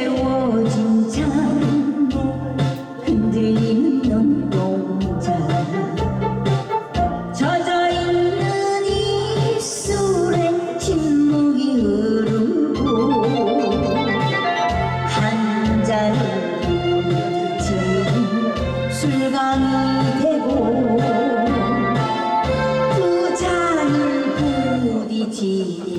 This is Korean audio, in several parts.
그 외로워진 참 흔들리는 눈동자 젖어있는 입술에 침묵이 흐르고 한잔의 술강이 되고 두 잔을 부딪히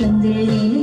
പത്തഞ്ചേരിയിൽ